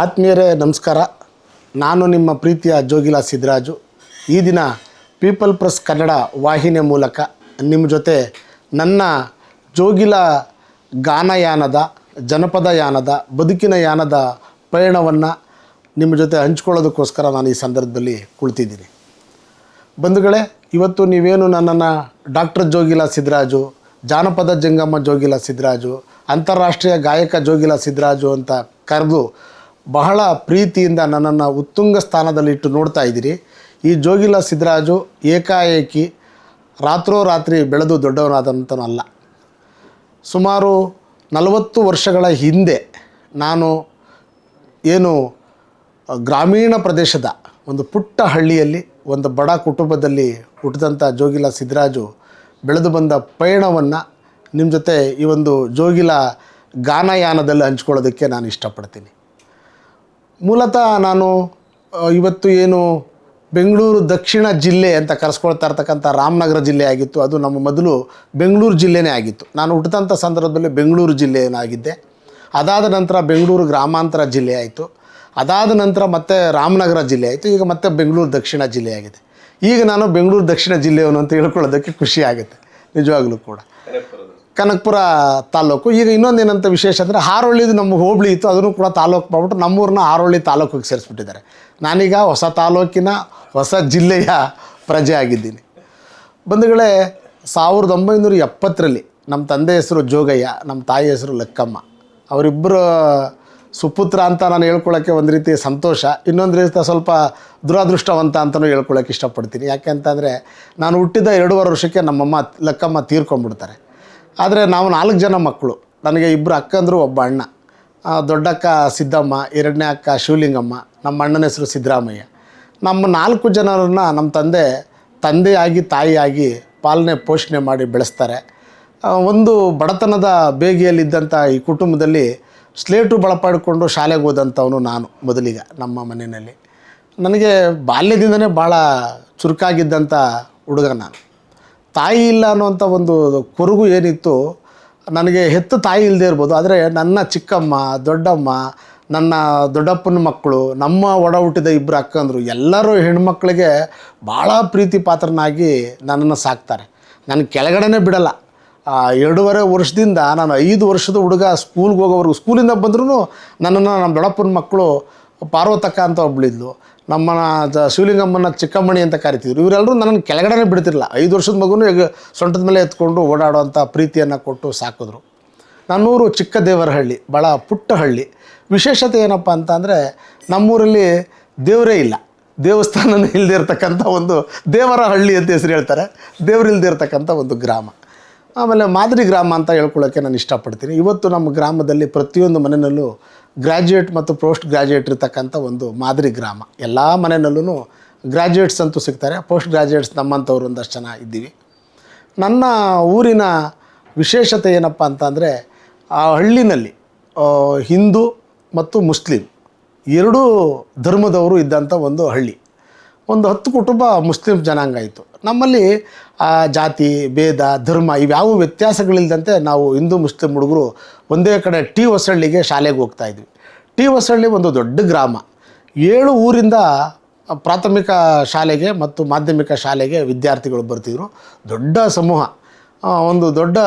ಆತ್ಮೀಯರೇ, ನಮಸ್ಕಾರ. ನಾನು ನಿಮ್ಮ ಪ್ರೀತಿಯ ಜೋಗಿಲ ಸಿದ್ದರಾಜು ಈ ದಿನ ಪೀಪಲ್ ಪ್ರೆಸ್ ಕನ್ನಡ ವಾಹಿನಿಯ ಮೂಲಕ ನಿಮ್ಮ ಜೊತೆ ನನ್ನ ಜೋಗಿಲ ಗಾನಯಾನದ ಜನಪದ ಯಾನದ, ಬದುಕಿನ ಯಾನದ ಪಯಣವನ್ನು ನಿಮ್ಮ ಜೊತೆ ಹಂಚ್ಕೊಳ್ಳೋದಕ್ಕೋಸ್ಕರ ನಾನು ಈ ಸಂದರ್ಭದಲ್ಲಿ ಕುಳಿತಿದ್ದೀನಿ. ಬಂಧುಗಳೇ, ಇವತ್ತು ನೀವೇನು ನನ್ನನ್ನು ಡಾಕ್ಟರ್ ಜೋಗಿಲ ಸಿದ್ದರಾಜು ಜಾನಪದ ಜಂಗಮ್ಮ ಜೋಗಿಲ ಸಿದ್ದರಾಜು ಅಂತಾರಾಷ್ಟ್ರೀಯ ಗಾಯಕ ಜೋಗಿಲ ಸಿದ್ದರಾಜು ಅಂತ ಕರೆದು ಬಹಳ ಪ್ರೀತಿಯಿಂದ ನನ್ನನ್ನು ಉತ್ತುಂಗ ಸ್ಥಾನದಲ್ಲಿಟ್ಟು ನೋಡ್ತಾ ಇದ್ದೀರಿ. ಈ ಜೋಗಿಲ ಸಿದ್ದರಾಜು ಏಕಾಏಕಿ ರಾತ್ರೋರಾತ್ರಿ ಬೆಳೆದು ದೊಡ್ಡವನಾದಂಥನಲ್ಲ ಸುಮಾರು ನಲವತ್ತು ವರ್ಷಗಳ ಹಿಂದೆ ನಾನು ಏನು ಗ್ರಾಮೀಣ ಪ್ರದೇಶದ ಒಂದು ಪುಟ್ಟ ಹಳ್ಳಿಯಲ್ಲಿ ಒಂದು ಬಡ ಕುಟುಂಬದಲ್ಲಿ ಹುಟ್ಟಿದಂಥ ಜೋಗಿಲ ಸಿದ್ದರಾಜು ಬೆಳೆದು ಬಂದ ಪಯಣವನ್ನು ನಿಮ್ಮ ಜೊತೆ ಈ ಒಂದು ಜೋಗಿಲ ಗಾನಯಾನದಲ್ಲಿ ಹಂಚ್ಕೊಳ್ಳೋದಕ್ಕೆ ನಾನು ಇಷ್ಟಪಡ್ತೀನಿ. ಮೂಲತಃ ನಾನು ಇವತ್ತು ಏನು ಬೆಂಗಳೂರು ದಕ್ಷಿಣ ಜಿಲ್ಲೆ ಅಂತ ಕರೆಸ್ಕೊಳ್ತಾ ಇರ್ತಕ್ಕಂಥ ರಾಮನಗರ ಜಿಲ್ಲೆ ಆಗಿತ್ತು. ಅದು ನಮ್ಮ ಮೊದಲು ಬೆಂಗಳೂರು ಜಿಲ್ಲೆನೇ ಆಗಿತ್ತು. ನಾನು ಹುಟ್ಟಿದಂಥ ಸಂದರ್ಭದಲ್ಲಿ ಬೆಂಗಳೂರು ಜಿಲ್ಲೆಯನ್ನಾಗಿದ್ದೆ. ಅದಾದ ನಂತರ ಬೆಂಗಳೂರು ಗ್ರಾಮಾಂತರ ಜಿಲ್ಲೆ ಆಯಿತು. ಅದಾದ ನಂತರ ಮತ್ತೆ ರಾಮನಗರ ಜಿಲ್ಲೆ ಆಯಿತು. ಈಗ ಮತ್ತೆ ಬೆಂಗಳೂರು ದಕ್ಷಿಣ ಜಿಲ್ಲೆ ಆಗಿದೆ. ಈಗ ನಾನು ಬೆಂಗಳೂರು ದಕ್ಷಿಣ ಜಿಲ್ಲೆಯವನು ಅಂತ ಹೇಳ್ಕೊಳ್ಳೋದಕ್ಕೆ ಖುಷಿ ಆಗುತ್ತೆ. ನಿಜವಾಗ್ಲೂ ಕೂಡ. ಕನಕಪುರ ತಾಲೂಕು. ಈಗ ಇನ್ನೊಂದೇನಂತ ವಿಶೇಷ ಅಂದರೆ ಹಾರೋಳಿದು ನಮ್ಮ ಹೋಬಳಿ ಇತ್ತು, ಅದನ್ನು ಕೂಡ ತಾಲೂಕು ಮಾಡ್ಬಿಟ್ಟು ನಮ್ಮೂರನ್ನ ಹಾರೋಳಿ ತಾಲೂಕಿಗೆ ಸೇರಿಸ್ಬಿಟ್ಟಿದ್ದಾರೆ. ನಾನೀಗ ಹೊಸ ತಾಲೂಕಿನ ಹೊಸ ಜಿಲ್ಲೆಯ ಪ್ರಜೆ ಆಗಿದ್ದೀನಿ. ಬಂಧುಗಳೇ, ಸಾವಿರದ ಒಂಬೈನೂರ ಎಪ್ಪತ್ತರಲ್ಲಿ ನಮ್ಮ ತಂದೆ ಹೆಸರು ಜೋಗಯ್ಯ, ನಮ್ಮ ತಾಯಿ ಹೆಸರು ಲಕ್ಕಮ್ಮ. ಅವರಿಬ್ಬರು ಸುಪುತ್ರ ಅಂತ ನಾನು ಹೇಳ್ಕೊಳ್ಳೋಕ್ಕೆ ಒಂದು ರೀತಿ ಸಂತೋಷ. ಇನ್ನೊಂದು ರೀತಿ ಸ್ವಲ್ಪ ದುರಾದೃಷ್ಟವಂತ ಅಂತಲೂ ಹೇಳ್ಕೊಳ್ಳೋಕೆ ಇಷ್ಟಪಡ್ತೀನಿ. ಯಾಕೆ ಅಂತಂದರೆ, ನಾನು ಹುಟ್ಟಿದ ಎರಡೂವರೆ ವರ್ಷಕ್ಕೆ ನಮ್ಮಮ್ಮ ಲಕ್ಕಮ್ಮ ತೀರ್ಕೊಂಡ್ಬಿಡ್ತಾರೆ. ಆದರೆ ನಾವು ನಾಲ್ಕು ಜನ ಮಕ್ಕಳು. ನನಗೆ ಇಬ್ಬರು ಅಕ್ಕಂದರು ಒಬ್ಬ ಅಣ್ಣ. ದೊಡ್ಡಕ್ಕ ಸಿದ್ದಮ್ಮ, ಎರಡನೇ ಅಕ್ಕ ಶಿವಲಿಂಗಮ್ಮ, ನಮ್ಮ ಅಣ್ಣನ ಹೆಸರು ಸಿದ್ದರಾಮಯ್ಯ. ನಮ್ಮ ನಾಲ್ಕು ಜನರನ್ನು ನಮ್ಮ ತಂದೆ ತಂದೆಯಾಗಿ ತಾಯಿಯಾಗಿ ಪಾಲನೆ, ಪೋಷಣೆ ಮಾಡಿ ಬೆಳೆಸ್ತಾರೆ. ಒಂದು ಬಡತನದ ಬೇಗಿಯಲ್ಲಿದ್ದಂಥ ಈ ಕುಟುಂಬದಲ್ಲಿ ಸ್ಲೇಟು ಬಳಪಾಡಿಕೊಂಡು ಶಾಲೆಗೆ ಹೋದಂಥವನು ನಾನು ಮೊದಲಿಗೆ ನಮ್ಮ ಮನೆಯಲ್ಲಿ. ನನಗೆ ಬಾಲ್ಯದಿಂದನೇ ಭಾಳ ಚುರುಕಾಗಿದ್ದಂಥ ಹುಡುಗ ನಾನು. ತಾಯಿ ಇಲ್ಲ ಅನ್ನುವಂಥ ಒಂದು ಕೊರಗು ಏನಿತ್ತು, ನನಗೆ ಹೆತ್ತು ತಾಯಿ ಇಲ್ಲದೆ ಇರ್ಬೋದು. ಆದರೆ ನನ್ನ ಚಿಕ್ಕಮ್ಮ, ದೊಡ್ಡಮ್ಮ, ನನ್ನ ದೊಡ್ಡಪ್ಪನ ಮಕ್ಕಳು, ನಮ್ಮ ಒಡ ಹುಟ್ಟಿದ ಇಬ್ಬರು ಅಕ್ಕಂದರು, ಎಲ್ಲರೂ ಹೆಣ್ಮಕ್ಳಿಗೆ ಭಾಳ ಪ್ರೀತಿ ಪಾತ್ರನಾಗಿ ನನ್ನನ್ನು ಸಾಕ್ತಾರೆ. ನನ್ನ ಕೆಳಗಡೆನೇ ಬಿಡಲ್ಲ. ಎರಡೂವರೆ ವರ್ಷದಿಂದ ನಾನು ಐದು ವರ್ಷದ ಹುಡುಗ ಸ್ಕೂಲ್ಗೆ ಹೋಗೋವರೆಗೂ ಸ್ಕೂಲಿಂದ ಬಂದ್ರೂ ನನ್ನನ್ನು ನಮ್ಮ ದೊಡ್ಡಪ್ಪನ ಮಕ್ಕಳು ಪಾರ್ವತಕ್ಕ ಅಂತ ಒಬ್ಳಿದ್ಲು ನಮ್ಮನ್ನ ಶಿವಲಿಂಗಮ್ಮನ ಚಿಕ್ಕಮ್ಮಣಿ ಅಂತ ಕರಿತಿದ್ರು. ಇವರೆಲ್ಲರೂ ನನ್ನನ್ನು ಕೆಳಗಡೆನೇ ಬಿಡ್ತಿರಲಿಲ್ಲ. ಐದು ವರ್ಷದ ಮಗುನೂ ಈಗ ಸೊಂಟದ ಮೇಲೆ ಎತ್ಕೊಂಡು ಓಡಾಡುವಂಥ ಪ್ರೀತಿಯನ್ನು ಕೊಟ್ಟು ಸಾಕಿದ್ರು. ನನ್ನೂರು ಚಿಕ್ಕ ದೇವರಹಳ್ಳಿ ಭಾಳ ಪುಟ್ಟ ಹಳ್ಳಿ ವಿಶೇಷತೆ ಏನಪ್ಪ ಅಂತ ಅಂದರೆ ನಮ್ಮೂರಲ್ಲಿ ದೇವರೇ ಇಲ್ಲ. ದೇವಸ್ಥಾನನೇ ಇಲ್ಲದೆ ಇರತಕ್ಕಂಥ ಒಂದು ದೇವರ ಹಳ್ಳಿ ಅಂತ ಹೆಸರು ಹೇಳ್ತಾರೆ. ದೇವರಿಲ್ಲದೆ ಇರತಕ್ಕಂಥ ಒಂದು ಗ್ರಾಮ. ಆಮೇಲೆ ಮಾದರಿ ಗ್ರಾಮ ಅಂತ ಹೇಳ್ಕೊಳ್ಳೋಕ್ಕೆ ನಾನು ಇಷ್ಟಪಡ್ತೀನಿ. ಇವತ್ತು ನಮ್ಮ ಗ್ರಾಮದಲ್ಲಿ ಪ್ರತಿಯೊಂದು ಮನೆಯಲ್ಲೂ ಗ್ರ್ಯಾಜುಯೇಟ್ ಮತ್ತು ಪೋಸ್ಟ್ ಗ್ರ್ಯಾಜುಯೇಟ್ ಇರ್ತಕ್ಕಂಥ ಒಂದು ಮಾದರಿ ಗ್ರಾಮ. ಎಲ್ಲ ಮನೆಯಲ್ಲೂ ಗ್ರ್ಯಾಜುಯೇಟ್ಸ್ ಅಂತೂ ಸಿಗ್ತಾರೆ ಪೋಸ್ಟ್ ಗ್ರ್ಯಾಜುಯೇಟ್ಸ್ ನಮ್ಮಂಥವ್ರು ಒಂದಷ್ಟು ಜನ ಇದ್ದೀವಿ. ನನ್ನ ಊರಿನ ವಿಶೇಷತೆ ಏನಪ್ಪ ಅಂತಂದರೆ, ಆ ಹಳ್ಳಿನಲ್ಲಿ ಹಿಂದೂ ಮತ್ತು ಮುಸ್ಲಿಂ ಎರಡೂ ಧರ್ಮದವರು ಇದ್ದಂಥ ಒಂದು ಹಳ್ಳಿ. ಒಂದು ಹತ್ತು ಕುಟುಂಬ ಮುಸ್ಲಿಂ ಜನಾಂಗ ಇತ್ತು. ನಮ್ಮಲ್ಲಿ ಜಾತಿ, ಭೇದ, ಧರ್ಮ ಇವ್ಯಾವ ವ್ಯತ್ಯಾಸಗಳಿಲ್ಲದಂತೆ ನಾವು ಹಿಂದೂ, ಮುಸ್ಲಿಂ ಹುಡುಗರು ಒಂದೇ ಕಡೆ ಟಿ ಹೊಸಳ್ಳಿಗೆ ಶಾಲೆಗೆ ಹೋಗ್ತಾ ಇದ್ವಿ. ಟಿ ಹೊಸಳ್ಳಿ ಒಂದು ದೊಡ್ಡ ಗ್ರಾಮ. ಏಳು ಊರಿಂದ ಪ್ರಾಥಮಿಕ ಶಾಲೆಗೆ ಮತ್ತು ಮಾಧ್ಯಮಿಕ ಶಾಲೆಗೆ ವಿದ್ಯಾರ್ಥಿಗಳು ಬರ್ತಿದ್ರು. ದೊಡ್ಡ ಸಮೂಹ. ಒಂದು ದೊಡ್ಡ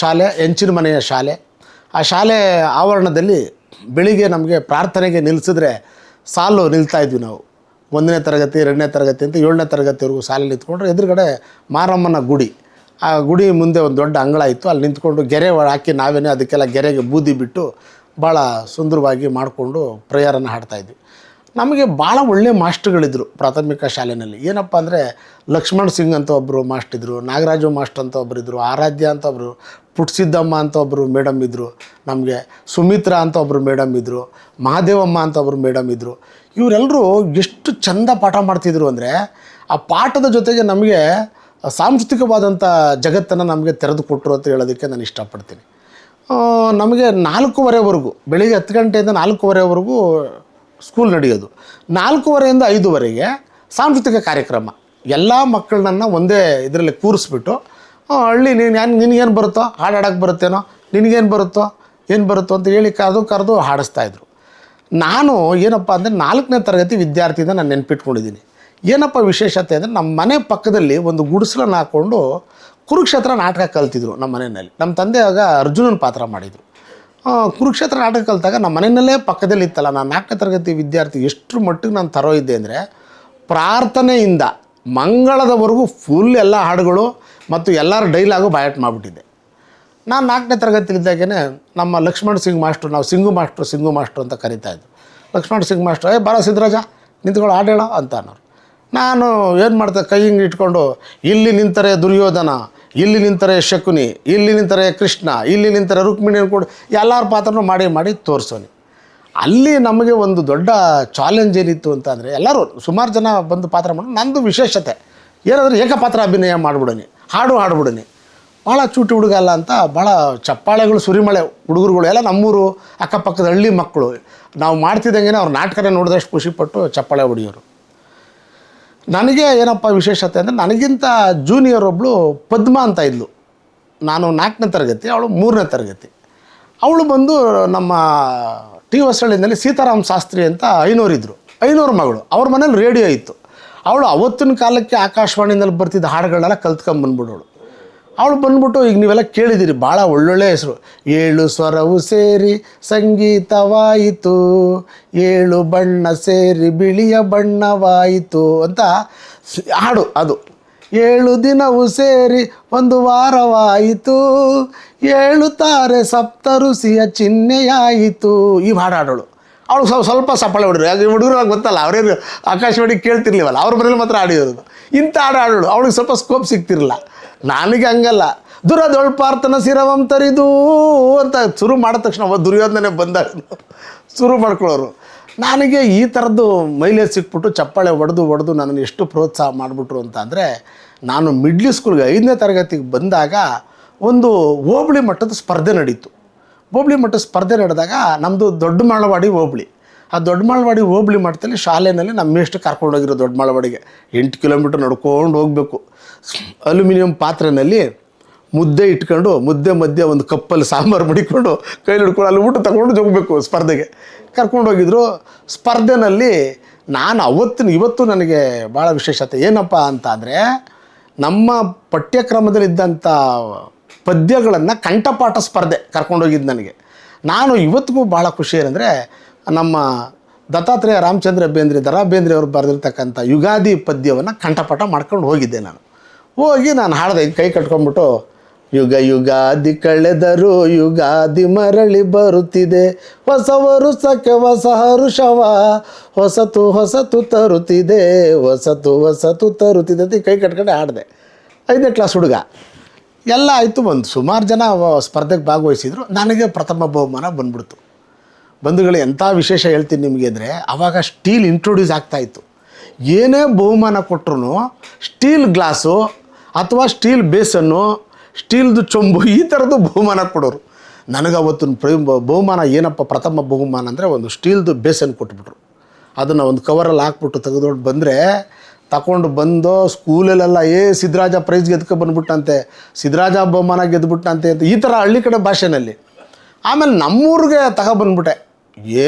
ಶಾಲೆ, ಹೆಂಚಿನ ಮನೆಯ ಶಾಲೆ. ಆ ಶಾಲೆ ಆವರಣದಲ್ಲಿ ಬೆಳಿಗ್ಗೆ ನಮಗೆ ಪ್ರಾರ್ಥನೆಗೆ ನಿಲ್ಲಿಸಿದ್ರೆ ಸಾಲು ನಿಲ್ತಾ ಇದ್ವಿ ನಾವು. ಒಂದನೇ ತರಗತಿ, ಎರಡನೇ ತರಗತಿ ಅಂತ ಏಳನೇ ತರಗತಿವರೆಗೂ ಸಾಲಲ್ಲಿ ನಿಂತ್ಕೊಂಡ್ರೆ ಎದುರುಗಡೆ ಮಾರಮ್ಮನ ಗುಡಿ. ಆ ಗುಡಿ ಮುಂದೆ ಒಂದು ದೊಡ್ಡ ಅಂಗಳ ಇತ್ತು. ಅಲ್ಲಿ ನಿಂತ್ಕೊಂಡು ಗೆರೆ ಹಾಕಿ ನಾವೇನೇ ಅದಕ್ಕೆಲ್ಲ ಗೆರೆಗೆ ಬೂದಿ ಬಿಟ್ಟು ಭಾಳ ಸುಂದರವಾಗಿ ಮಾಡಿಕೊಂಡು ಪ್ರೇಯರನ್ನು ಹಾಡ್ತಾಯಿದ್ವಿ ನಮಗೆ ಭಾಳ ಒಳ್ಳೆಯ ಮಾಸ್ಟ್ರುಗಳಿದ್ದರು ಪ್ರಾಥಮಿಕ ಶಾಲೆಯಲ್ಲಿ. ಏನಪ್ಪ ಅಂದರೆ ಲಕ್ಷ್ಮಣ್ ಸಿಂಗ್ ಅಂತ ಒಬ್ಬರು ಮಾಸ್ಟ್ರಿದ್ರು, ನಾಗರಾಜು ಮಾಸ್ಟರ್ ಅಂತ ಒಬ್ಬರಿದ್ದರು ಆರಾಧ್ಯ ಅಂತ ಒಬ್ಬರು ಪುಟ್ಸಿದ್ದಮ್ಮ ಅಂತ ಒಬ್ಬರು ಮೇಡಮ್ ಇದ್ದರು ನಮಗೆ, ಸುಮಿತ್ರಾ ಅಂತ ಒಬ್ಬರು ಮೇಡಮ್ ಇದ್ದರು ಮಹಾದೇವಮ್ಮ ಅಂತ ಒಬ್ಬರು ಮೇಡಮ್ ಇದ್ದರು ಇವರೆಲ್ಲರೂ ಎಷ್ಟು ಚಂದ ಪಾಠ ಮಾಡ್ತಿದ್ರು ಅಂದರೆ ಆ ಪಾಠದ ಜೊತೆಗೆ ನಮಗೆ ಸಾಂಸ್ಕೃತಿಕವಾದಂಥ ಜಗತ್ತನ್ನು ನಮಗೆ ತೆರೆದು ಕೊಟ್ಟರು ಅಂತ ಹೇಳೋದಕ್ಕೆ ನಾನು ಇಷ್ಟಪಡ್ತೀನಿ. ನಮಗೆ ನಾಲ್ಕೂವರೆವರೆಗೂ, ಬೆಳಿಗ್ಗೆ ಹತ್ತು ಗಂಟೆಯಿಂದ ನಾಲ್ಕೂವರೆವರೆಗೂ ಸ್ಕೂಲ್ ನಡೆಯೋದು. ನಾಲ್ಕೂವರೆಯಿಂದ ಐದುವರೆಗೆ ಸಾಂಸ್ಕೃತಿಕ ಕಾರ್ಯಕ್ರಮ. ಎಲ್ಲ ಮಕ್ಕಳನ್ನ ಒಂದೇ ಇದರಲ್ಲಿ ಕೂರಿಸ್ಬಿಟ್ಟು ಹಳ್ಳಿ ನೀನು ಏನು ನಿನಗೇನು ಬರುತ್ತೋ, ಹಾಡು ಬರುತ್ತೇನೋ, ನಿನಗೇನು ಬರುತ್ತೋ, ಏನು ಬರುತ್ತೋ ಅಂತ ಹೇಳಿ ಕರೆದು ಕರೆದು ಹಾಡಿಸ್ತಾಯಿದ್ರು ನಾನು ಏನಪ್ಪ ಅಂದರೆ ನಾಲ್ಕನೇ ತರಗತಿ ವಿದ್ಯಾರ್ಥಿಯಿಂದ ನಾನು ನೆನಪಿಟ್ಕೊಂಡಿದ್ದೀನಿ. ಏನಪ್ಪ ವಿಶೇಷತೆ ಅಂದರೆ ನಮ್ಮ ಮನೆ ಪಕ್ಕದಲ್ಲಿ ಒಂದು ಗುಡಿಸಲನ್ನು ಹಾಕ್ಕೊಂಡು ಕುರುಕ್ಷೇತ್ರ ನಾಟಕ ಕಲ್ತಿದ್ರು ನಮ್ಮ ಮನೆಯಲ್ಲಿ. ನಮ್ಮ ತಂದೆ ಆಗ ಅರ್ಜುನನ ಪಾತ್ರ ಮಾಡಿದರು. ಕುರುಕ್ಷೇತ್ರ ನಾಟಕ ಕಲಿತಾಗ ನಮ್ಮ ಮನೆಯಲ್ಲೇ ಪಕ್ಕದಲ್ಲಿ ಇತ್ತಲ್ಲ, ನಾನು ನಾಲ್ಕನೇ ತರಗತಿ ವಿದ್ಯಾರ್ಥಿ ಎಷ್ಟು ಮಟ್ಟಿಗೆ ನಾನು ತರೋ ಇದ್ದೆ ಅಂದರೆ ಪ್ರಾರ್ಥನೆಯಿಂದ ಮಂಗಳದವರೆಗೂ ಫುಲ್ ಎಲ್ಲ ಹಾಡುಗಳು ಮತ್ತು ಎಲ್ಲರ ಡೈಲಾಗು ಬಾಯಟ್ ಮಾಡಿಬಿಟ್ಟಿದ್ದೆ. ನಾನು ನಾಲ್ಕನೇ ತರಗತಿಲಿದ್ದಾಗೇ ನಮ್ಮ ಲಕ್ಷ್ಮಣ್ ಸಿಂಗ್ ಮಾಸ್ಟ್ರು, ನಾವು ಸಿಂಗು ಮಾಸ್ಟ್ರು ಸಿಂಗು ಮಾಸ್ಟ್ರು ಅಂತ ಕರಿತಾ ಇದ್ದರು ಲಕ್ಷ್ಮಣ್ ಸಿಂಗ್ ಮಾಸ್ಟ್ರು, ಏ ಬರ ಸಿದ್ದರಾಜ, ನಿಂತ್ಕೊಳ್ಳೋ, ಆಡೇಳ ಅಂತ ಅನ್ನೋರು. ನಾನು ಏನು ಮಾಡ್ದೆ, ಕೈ ಹಿಂಗೆ ಇಟ್ಕೊಂಡು, ಇಲ್ಲಿ ನಿಂತರೆ ದುರ್ಯೋಧನ, ಇಲ್ಲಿ ನಿಂತರೆ ಶಕುನಿ, ಇಲ್ಲಿ ನಿಂತರೆ ಕೃಷ್ಣ, ಇಲ್ಲಿ ನಿಂತರೆ ರುಕ್ಮಿಣಿ ಕೂಡ ಎಲ್ಲರ ಪಾತ್ರನೂ ಮಾಡಿ ಮಾಡಿ ತೋರಿಸೋನಿ. ಅಲ್ಲಿ ನಮಗೆ ಒಂದು ದೊಡ್ಡ ಚಾಲೆಂಜ್ ಏನಿತ್ತು ಅಂತ ಅಂದರೆ ಎಲ್ಲರೂ ಸುಮಾರು ಜನ ಬಂದು ಪಾತ್ರ ಮಾಡಿ, ನಂದು ವಿಶೇಷತೆ, ಏನಾದರೂ ಏಕಪಾತ್ರ ಅಭಿನಯ ಮಾಡಿಬಿಡೋನಿ, ಹಾಡು ಹಾಡ್ಬಿಡೋನಿ. ಭಾಳ ಚೂಟಿ ಹುಡುಗ ಅಲ್ಲ ಅಂತ ಭಾಳ ಚಪ್ಪಾಳೆಗಳು, ಸುರಿಮಳೆ ಹುಡುಗರುಗಳು, ಎಲ್ಲ ನಮ್ಮೂರು ಅಕ್ಕಪಕ್ಕದ ಹಳ್ಳಿ ಮಕ್ಕಳು. ನಾವು ಮಾಡ್ತಿದ್ದಂಗೆ ಅವ್ರು ನಾಟಕನೇ ನೋಡಿದಷ್ಟು ಖುಷಿಪಟ್ಟು ಚಪ್ಪಾಳೆ ಹೊಡಿಯೋರು. ನನಗೆ ಏನಪ್ಪ ವಿಶೇಷತೆ ಅಂದರೆ ನನಗಿಂತ ಜೂನಿಯರ್ ಒಬ್ಬಳು ಪದ್ಮ ಅಂತ ಇದ್ಲು. ನಾನು ನಾಲ್ಕನೇ ತರಗತಿ, ಅವಳು ಮೂರನೇ ತರಗತಿ. ಅವಳು ಬಂದು ನಮ್ಮ ಟಿ ಹೊಸಳ್ಳಿನಲ್ಲಿ ಸೀತಾರಾಮ್ ಶಾಸ್ತ್ರಿ ಅಂತ ಐನೂರಿದ್ದರು ಐನೂರು ಮಗಳು. ಅವ್ರ ಮನೇಲಿ ರೇಡಿಯೋ ಇತ್ತು. ಅವಳು ಅವತ್ತಿನ ಕಾಲಕ್ಕೆ ಆಕಾಶವಾಣಿಯಲ್ಲಿ ಬರ್ತಿದ್ದ ಹಾಡುಗಳನ್ನೆಲ್ಲ ಕಲ್ತ್ಕೊಂಬಂದ್ಬಿಡೋಳು ಅವಳು ಬಂದ್ಬಿಟ್ಟು ಈಗ ನೀವೆಲ್ಲ ಕೇಳಿದ್ದೀರಿ ಭಾಳ ಒಳ್ಳೊಳ್ಳೆ ಹೆಸರು. ಏಳು ಸ್ವರವು ಸೇರಿ ಸಂಗೀತವಾಯಿತು, ಏಳು ಬಣ್ಣ ಸೇರಿ ಬಿಳಿಯ ಬಣ್ಣವಾಯಿತು ಅಂತ ಹಾಡು ಅದು. ಏಳು ದಿನವು ಸೇರಿ ಒಂದು ವಾರವಾಯಿತು, ಏಳು ತಾರೆ ಸಪ್ತ ಋಷಿಯ ಚಿಹ್ನೆಯಾಯಿತು. ಈ ಹಾಡು ಹಾಡೋಳು. ಅವಳು ಸ್ವಲ್ಪ ಸ್ವಲ್ಪ ಸಪ್ಪಳೆ ಹೊಡಿದ್ರು ಯಾಕೆ ಹುಡುಗರು ಗೊತ್ತಲ್ಲ, ಅವರೇನು ಆಕಾಶವಾಣಿ ಕೇಳ್ತಿರ್ಲಿವಲ್ಲ, ಅವ್ರ ಮನೇಲಿ ಮಾತ್ರ ಆಡಿರೋದು ಇಂಥ ಹಾಡು ಹಾಡೋಳು. ಅವಳಿಗೆ ಸ್ವಲ್ಪ ಸ್ಕೋಪ್ ಸಿಗ್ತಿರಲಿಲ್ಲ. ನನಗೆ ಹಂಗಲ್ಲ. ದುರದೊಳ್ ಪಾರ್ಥನ ಸಿರವಂ ತರಿದು ಅಂತ ಶುರು ಮಾಡಿದ ತಕ್ಷಣ ದುರ್ಯೋಧನೆ ಬಂದಾಗ ಶುರು ಮಾಡ್ಕೊಳ್ಳೋರು. ನನಗೆ ಈ ಥರದ್ದು ಮೈಲೇಜ್ ಸಿಕ್ಬಿಟ್ಟು ಚಪ್ಪಾಳೆ ಹೊಡೆದು ಹೊಡೆದು ನನ್ನನ್ನು ಎಷ್ಟು ಪ್ರೋತ್ಸಾಹ ಮಾಡಿಬಿಟ್ರು ಅಂತ ಅಂದರೆ ನಾನು ಮಿಡ್ಲ್ ಸ್ಕೂಲ್ಗೆ ಐದನೇ ತರಗತಿಗೆ ಬಂದಾಗ ಒಂದು ಹೋಬಳಿ ಮಟ್ಟದ ಸ್ಪರ್ಧೆ ನಡೀತು. ಹೋಬಳಿ ಮಟ್ಟದ ಸ್ಪರ್ಧೆ ನಡೆದಾಗ ನಮ್ಮದು ದೊಡ್ಡ ಮಾಳವಾಡಿ ಹೋಬಳಿ. ಆ ದೊಡ್ಡ ಮಾಳವಾಡಿ ಹೋಬಳಿ ಮಟ್ಟದಲ್ಲಿ ಶಾಲೆಯಲ್ಲಿ ನಮ್ಮ ಎಷ್ಟು ಕರ್ಕೊಂಡೋಗಿರೋ ದೊಡ್ಡ ಮಾಳವಾಡಿಗೆ ಎಂಟು ಕಿಲೋಮೀಟ್ರ್ ನಡ್ಕೊಂಡು ಹೋಗಬೇಕು. ಅಲ್ಯೂಮಿನಿಯಂ ಪಾತ್ರೆನಲ್ಲಿ ಮುದ್ದೆ ಇಟ್ಕೊಂಡು, ಮುದ್ದೆ ಮಧ್ಯೆ ಒಂದು ಕಪ್ಪಲ್ಲಿ ಸಾಂಬಾರು ಮಡಿಕೊಂಡು, ಕೈಲಿ ಹಿಡ್ಕೊಂಡು ಅಲ್ಲಿ ಊಟ ತಗೊಂಡು ಹೋಗಬೇಕು ಸ್ಪರ್ಧೆಗೆ. ಕರ್ಕೊಂಡೋಗಿದ್ರು ಸ್ಪರ್ಧೆನಲ್ಲಿ ನಾನು ಅವತ್ತಿನ, ಇವತ್ತು ನನಗೆ ಭಾಳ ವಿಶೇಷತೆ. ಏನಪ್ಪ ಅಂತ ಅಂದರೆ ನಮ್ಮ ಪಠ್ಯಕ್ರಮದಲ್ಲಿದ್ದಂಥ ಪದ್ಯಗಳನ್ನು ಕಂಠಪಾಠ ಸ್ಪರ್ಧೆ ಕರ್ಕೊಂಡೋಗಿದ್ದು ನನಗೆ. ನಾನು ಇವತ್ತಿಗೂ ಭಾಳ ಖುಷಿ ಏನಂದರೆ, ನಮ್ಮ ದತ್ತಾತ್ರೇಯ ರಾಮಚಂದ್ರ ಬೇಂದ್ರೆ ದರಾ ಬೇಂದ್ರೆ ಅವರು ಬರೆದಿರ್ತಕ್ಕಂಥ ಯುಗಾದಿ ಪದ್ಯವನ್ನು ಕಂಠಪಾಠ ಮಾಡ್ಕೊಂಡು ಹೋಗಿದ್ದೆ ನಾನು. ಹೋಗಿ ನಾನು ಹಾಡ್ದೆ, ಕೈ ಕಟ್ಕೊಂಡ್ಬಿಟ್ಟು, ಯುಗ ಯುಗಾದಿ ಕಳೆದರು ಯುಗಾದಿ ಮರಳಿ ಬರುತ್ತಿದೆ, ಹೊಸವರು ವರುಷಕ್ಕೆ ಹೊಸ ಹರುಷವ ಹೊಸತು ಹೊಸತು ತರುತ್ತಿದೆ, ಹೊಸತು ಹೊಸತು ತರುತ್ತಿದೆ ಅಂತ ಕೈ ಕಟ್ಕೊಂಡು ಹಾಡಿದೆ. ಐದನೇ ಕ್ಲಾಸ್ ಹುಡುಗ. ಎಲ್ಲ ಆಯಿತು ಒಂದು ಸುಮಾರು ಜನ ಸ್ಪರ್ಧೆಗೆ ಭಾಗವಹಿಸಿದ್ರು. ನನಗೆ ಪ್ರಥಮ ಬಹುಮಾನ ಬಂದ್ಬಿಡ್ತು. ಬಂಧುಗಳು ಎಂಥ ವಿಶೇಷ ಹೇಳ್ತೀನಿ ನಿಮಗೆ ಅಂದರೆ ಆವಾಗ ಸ್ಟೀಲ್ ಇಂಟ್ರೊಡ್ಯೂಸ್ ಆಗ್ತಾಯಿತ್ತು ಏನೇ ಬಹುಮಾನ ಕೊಟ್ಟರು ಸ್ಟೀಲ್ ಗ್ಲಾಸು ಅಥವಾ ಸ್ಟೀಲ್ ಬೇಸನ್ನು, ಸ್ಟೀಲ್ದು ಚೊಂಬು ಈ ಥರದ್ದು ಬಹುಮಾನ ಕೊಡೋರು. ನನಗೆ ಅವತ್ತಿನ ಪ್ರ ಬಹುಮಾನ ಏನಪ್ಪ, ಪ್ರಥಮ ಬಹುಮಾನ ಅಂದರೆ ಒಂದು ಸ್ಟೀಲ್ದು ಬೇಸನ್ ಕೊಟ್ಬಿಟ್ರು. ಅದನ್ನು ಒಂದು ಕವರಲ್ಲಿ ಹಾಕ್ಬಿಟ್ಟು ತೆಗೆದೊಟ್ಟು ಬಂದರೆ ತಗೊಂಡು ಬಂದು ಸ್ಕೂಲಲ್ಲೆಲ್ಲ, ಏ ಸಿದ್ದರಾಜ ಪ್ರೈಸ್ ಗೆದ್ಕೊ ಬಂದ್ಬಿಟ್ಟಂತೆ ಸಿದ್ದರಾಜ ಬಹುಮಾನ ಗೆದ್ಬಿಟ್ಟಂತೆ, ಅಂತ ಈ ಥರ ಹಳ್ಳಿ ಕಡೆ ಭಾಷೆನಲ್ಲಿ. ಆಮೇಲೆ ನಮ್ಮೂರಿಗೆ ತಗೊಬಂದ್ಬಿಟ್ಟೆ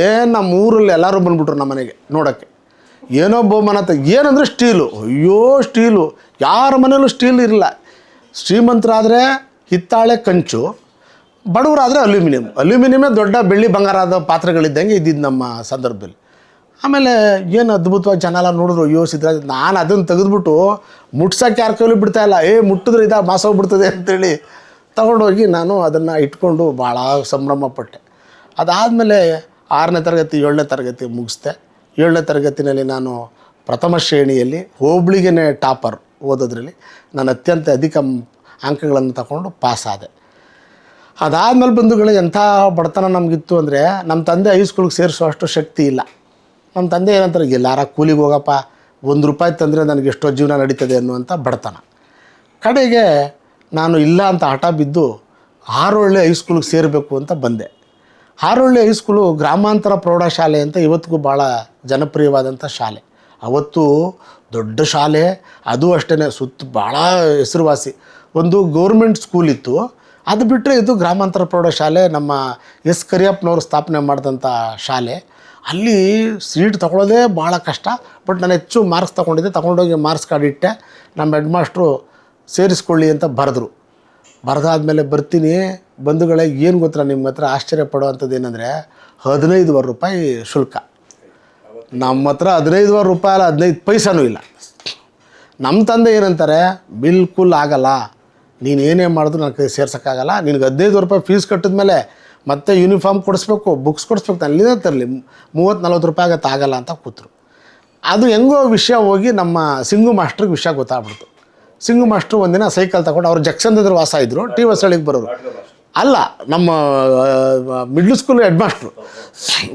ಏನು ನಮ್ಮ ಊರಲ್ಲಿ ಎಲ್ಲರೂ ಬಂದ್ಬಿಟ್ರು ನಮ್ಮ ಮನೆಗೆ ನೋಡೋಕ್ಕೆ. ಏನೋ ಬಹುಮಾನ ತ ಏನಂದರೆ ಸ್ಟೀಲು. ಅಯ್ಯೋ, ಸ್ಟೀಲು. ಯಾರ ಮನೇಲೂ ಸ್ಟೀಲ್ ಇರಲ್ಲ. ಶ್ರೀಮಂತರಾದರೆ ಹಿತ್ತಾಳೆ ಕಂಚು, ಬಡವರಾದರೆ ಅಲ್ಯೂಮಿನಿಯಂ. ಅಲ್ಯೂಮಿನಿಯಮೇ ದೊಡ್ಡ ಬೆಳ್ಳಿ ಬಂಗಾರದ ಪಾತ್ರೆಗಳಿದ್ದಂಗೆ ಇದ್ದಿದ್ದು ನಮ್ಮ ಸಂದರ್ಭದಲ್ಲಿ. ಆಮೇಲೆ ಏನು ಅದ್ಭುತವಾಗಿ ಜನ ಎಲ್ಲ ನೋಡಿದ್ರು, ಅಯ್ಯೋ ಸಿದ್ದರಾಜ್ ನಾನು ಅದನ್ನು ತೆಗೆದುಬಿಟ್ಟು ಮುಟ್ಸೋಕ್ಕೆ ಯಾರ ಕೈಲಿ ಬಿಡ್ತಾ ಇಲ್ಲ. ಏ, ಮುಟ್ಟಿದ್ರೆ ಮಾಸ ಮಾಸೋಗ್ಬಿಡ್ತದೆ ಅಂತೇಳಿ ತಗೊಂಡೋಗಿ ನಾನು ಅದನ್ನು ಇಟ್ಕೊಂಡು ಭಾಳ ಸಂಭ್ರಮಪಟ್ಟೆ. ಅದಾದಮೇಲೆ ಆರನೇ ತರಗತಿ, ಏಳನೇ ತರಗತಿ ಮುಗಿಸ್ದೆ. ಏಳನೇ ತರಗತಿನಲ್ಲಿ ನಾನು ಪ್ರಥಮ ಶ್ರೇಣಿಯಲ್ಲಿ ಹೋಬ್ಳಿಗೆನೇ ಟಾಪರ್ ಓದೋದ್ರಲ್ಲಿ ನಾನು ಅತ್ಯಂತ ಅಧಿಕ ಅಂಕಗಳನ್ನು ತಗೊಂಡು ಪಾಸಾದೆ. ಅದಾದಮೇಲೆ ಬಂಧುಗಳು ಎಂಥ ಬಡತನ ನಮಗಿತ್ತು ಅಂದರೆ ನಮ್ಮ ತಂದೆ ಹೈಸ್ಕೂಲ್ಗೆ ಸೇರಿಸೋ ಅಷ್ಟು ಶಕ್ತಿ ಇಲ್ಲ. ನಮ್ಮ ತಂದೆ ಏನಂತಾರೆ, ಎಲ್ಲಾರ ಕೂಲಿಗೆ ಹೋಗಪ್ಪ, ಒಂದು ರೂಪಾಯಿ ತಂದರೆ ನನಗೆ ಎಷ್ಟೋ ಜೀವನ ನಡೀತದೆ ಅನ್ನುವಂಥ ಬಡತನ. ಕಡೆಗೆ ನಾನು ಇಲ್ಲ ಅಂತ ಹಠ ಬಿದ್ದು ಆರೊಳ್ಳೆ ಹೈಸ್ಕೂಲಿಗೆ ಸೇರಬೇಕು ಅಂತ ಬಂದೆ. ಹಾರೋಳ್ಳಿ ಹೈಸ್ಕೂಲು ಗ್ರಾಮಾಂತರ ಪ್ರೌಢಶಾಲೆ ಅಂತ ಇವತ್ತಿಗೂ ಭಾಳ ಜನಪ್ರಿಯವಾದಂಥ ಶಾಲೆ. ಅವತ್ತು ದೊಡ್ಡ ಶಾಲೆ, ಅದು ಅಷ್ಟೇ ಸುತ್ತ ಭಾಳ ಹೆಸರುವಾಸಿ. ಒಂದು ಗೌರ್ಮೆಂಟ್ ಸ್ಕೂಲ್ ಇತ್ತು. ಅದು ಬಿಟ್ಟರೆ ಇದು ಗ್ರಾಮಾಂತರ ಪ್ರೌಢಶಾಲೆ ನಮ್ಮ ಎಸ್ ಕರಿಯಪ್ಪನವರು ಸ್ಥಾಪನೆ ಮಾಡಿದಂಥ ಶಾಲೆ. ಅಲ್ಲಿ ಸೀಟ್ ತೊಗೊಳ್ಳೋದೇ ಭಾಳ ಕಷ್ಟ, ಬಟ್ ನಾನು ಹೆಚ್ಚು ಮಾರ್ಕ್ಸ್ ತೊಗೊಂಡಿದ್ದೆ. ತೊಗೊಂಡೋಗಿ ಮಾರ್ಕ್ಸ್ ಕಾರ್ಡ್ ಇಟ್ಟೆ. ನಮ್ಮ ಹೆಡ್ ಮಾಸ್ಟ್ರು ಸೇರಿಸ್ಕೊಳ್ಳಿ ಅಂತ ಬರೆದ್ರು. ಬರೆದಾದ್ಮೇಲೆ ಬರ್ತೀನಿ. ಬಂಧುಗಳೇ ಏನು ಗೊತ್ತಾ ನಿಮ್ಮ ಹತ್ರ ಆಶ್ಚರ್ಯ ಪಡುವಂಥದ್ದು ಏನಂದರೆ ಹದಿನೈದುವರೆ ರೂಪಾಯಿ ಶುಲ್ಕ. ನಮ್ಮ ಹತ್ರ ಹದಿನೈದುವರೆ ರೂಪಾಯಿ ಅಲ್ಲ, ಹದಿನೈದು ಪೈಸಾನೂ ಇಲ್ಲ. ನಮ್ಮ ತಂದೆ ಏನಂತಾರೆ, ಬಿಲ್ಕುಲ್ ಆಗಲ್ಲ. ನೀನು ಏನೇ ಮಾಡಿದ್ರು ನನಗೆ ಸೇರ್ಸೋಕ್ಕಾಗಲ್ಲ. ನಿನಗೆ ಹದಿನೈದು ರೂಪಾಯಿ ಫೀಸ್ ಕಟ್ಟಿದ್ಮೇಲೆ ಮತ್ತೆ ಯೂನಿಫಾರ್ಮ್ ಕೊಡಿಸ್ಬೇಕು ಬುಕ್ಸ್ ಕೊಡಿಸ್ಬೇಕು ಅಲ್ಲಿಂದ ತರಲಿ ಮೂವತ್ತು ನಲ್ವತ್ತು ರೂಪಾಯಿ ಆಗತ್ತೆ, ಆಗಲ್ಲ ಅಂತ ಕೂತರು. ಅದು ಹೆಂಗೋ ವಿಷಯ ಹೋಗಿ ನಮ್ಮ ಸಿಂಗು ಮಾಸ್ಟ್ರಿಗೆ ವಿಷಯ ಗೊತ್ತಾಗ್ಬಿಡ್ತು. ಸಿಂಗು ಮಾಸ್ಟ್ರು ಒಂದಿನ ಸೈಕಲ್ ತಗೊಂಡು ಅವ್ರು ಜಕ್ಷನ್ದ್ರ ವಾಸ ಇದ್ದರು ಟಿ ವಸಳಿಗೆ ಬರೋರು. ಅಲ್ಲ, ನಮ್ಮ ಮಿಡ್ಲ್ ಸ್ಕೂಲ್ ಹೆಡ್ ಮಾಸ್ಟ್ರು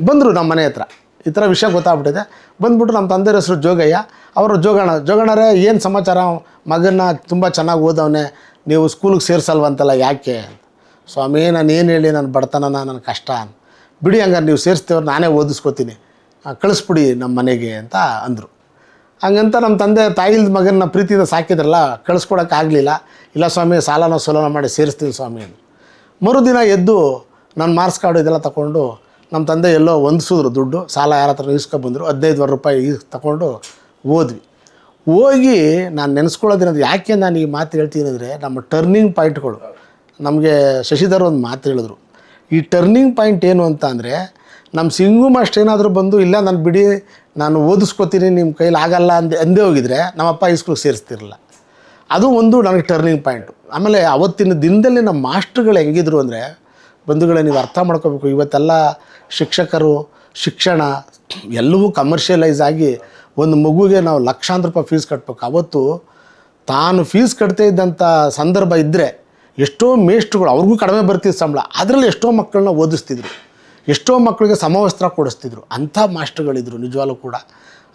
ಬಂದರು ನಮ್ಮ ಮನೆ ಹತ್ರ. ಈ ಥರ ವಿಷಯ ಗೊತ್ತಾಗ್ಬಿಟ್ಟಿದೆ. ಬಂದ್ಬಿಟ್ಟು ನಮ್ಮ ತಂದೆ ಹೆಸರು ಜೋಗಯ್ಯ. ಅವರು ಜೋಗಣ್ಣ, ಜೋಗಣ್ಣರೇ ಏನು ಸಮಾಚಾರ? ಮಗನ ತುಂಬ ಚೆನ್ನಾಗಿ ಓದವನೇ. ನೀವು ಸ್ಕೂಲಿಗೆ ಸೇರಿಸಲ್ವಂತಲ್ಲ ಯಾಕೆ? ಸ್ವಾಮಿ, ನಾನು ಏನು ಹೇಳಿ ನನ್ನ ಬಡತನನ ನನ್ನ ಕಷ್ಟ ಬಿಡಿ ಹಂಗಾರೆ ನೀವು ಸೇರಿಸ್ತೇವ್ರು ನಾನೇ ಓದಿಸ್ಕೋತೀನಿ. ಕಳಿಸ್ಬಿಡಿ ನಮ್ಮ ಮನೆಗೆ ಅಂತ ಅಂದರು. ಹಂಗಂತ ನಮ್ಮ ತಂದೆ ತಾಯಿಲ್ದ ಮಗನ ಪ್ರೀತಿಯಿಂದ ಸಾಕಿದ್ರಲ್ಲ ಕಳಿಸ್ಕೊಡೋಕ್ಕಾಗಲಿಲ್ಲ ಇಲ್ಲ ಸ್ವಾಮಿ, ಸಾಲನ ಸೋಲನ ಮಾಡಿ ಸೇರಿಸ್ತೀನಿ ಸ್ವಾಮಿ ಅಂದ್ರು ಮರುದಿನ ಎದ್ದು ನಾನು ಮಾರ್ಕ್ಸ್ ಕಾರ್ಡು ಇದೆಲ್ಲ ತಗೊಂಡು ನಮ್ಮ ತಂದೆ ಎಲ್ಲೋ ಹೊಂದಿಸಿದ್ರು ದುಡ್ಡು, ಸಾಲ ಯಾರ ಹತ್ರ ಇಸ್ಕೊಬಂದರು ಹದಿನೈದುವರೆ ರೂಪಾಯಿ ಈಸ್ ತಗೊಂಡು ಓದ್ವಿ. ಹೋಗಿ ನಾನು ನೆನೆಸ್ಕೊಳ್ಳೋದಿರೋದು ಯಾಕೆ ನಾನು ಈ ಮಾತು ಹೇಳ್ತೀನಿ ಅಂದರೆ, ನಮ್ಮ ಟರ್ನಿಂಗ್ ಪಾಯಿಂಟ್ಗಳು ನಮಗೆ ಶಶಿಧರ್ ಒಂದು ಮಾತು ಹೇಳಿದ್ರು. ಈ ಟರ್ನಿಂಗ್ ಪಾಯಿಂಟ್ ಏನು ಅಂತ ಅಂದರೆ ನಮ್ಮ ಸಿಂಗು ಮಾಸ್ಟ್ ಏನಾದರೂ ಬಂದು, ಇಲ್ಲ ನಾನು ಬಿಡಿ, ನಾನು ಓದಿಸ್ಕೋತೀನಿ ನಿಮ್ಮ ಕೈಲಿ ಆಗಲ್ಲ ಅಂದೆ, ಅಂದೇ ಹೋಗಿದ್ರೆ, ನಮ್ಮಪ್ಪ ಈ ಸ್ಕೂಲ್ಗೆ ಸೇರಿಸ್ತಿರಲಿಲ್ಲ. ಅದು ಒಂದು ನನಗೆ ಟರ್ನಿಂಗ್ ಪಾಯಿಂಟು ಆಮೇಲೆ ಅವತ್ತಿನ ದಿನದಲ್ಲಿ ನಮ್ಮ ಮಾಸ್ಟ್ರುಗಳು ಹೆಂಗಿದ್ರು ಅಂದರೆ, ಬಂಧುಗಳೇ ನೀವು ಅರ್ಥ ಮಾಡ್ಕೋಬೇಕು, ಇವತ್ತೆಲ್ಲ ಶಿಕ್ಷಕರು, ಶಿಕ್ಷಣ, ಎಲ್ಲವೂ ಕಮರ್ಷಿಯಲೈಸ್ ಆಗಿ ಒಂದು ಮಗುಗೆ ನಾವು ಲಕ್ಷಾಂತರ ರೂಪಾಯಿ ಫೀಸ್ ಕಟ್ಬೇಕು. ಅವತ್ತು ತಾನು ಫೀಸ್ ಕಟ್ತಾ ಇದ್ದಂಥ ಸಂದರ್ಭ ಇದ್ದರೆ ಎಷ್ಟೋ ಮೇಷ್ಟ್ರುಗಳು, ಅವ್ರಿಗೂ ಕಡಿಮೆ ಬರ್ತಿದ್ದ ಸಂಬಳ, ಅದರಲ್ಲಿ ಎಷ್ಟೋ ಮಕ್ಕಳನ್ನ ಓದಿಸ್ತಿದ್ರು. ಎಷ್ಟೋ ಮಕ್ಕಳಿಗೆ ಸಮವಸ್ತ್ರ ಕೊಡಿಸ್ತಿದ್ರು. ಅಂಥ ಮಾಸ್ಟ್ರುಗಳಿದ್ರು, ನಿಜವಾಗ್ಲೂ ಕೂಡ.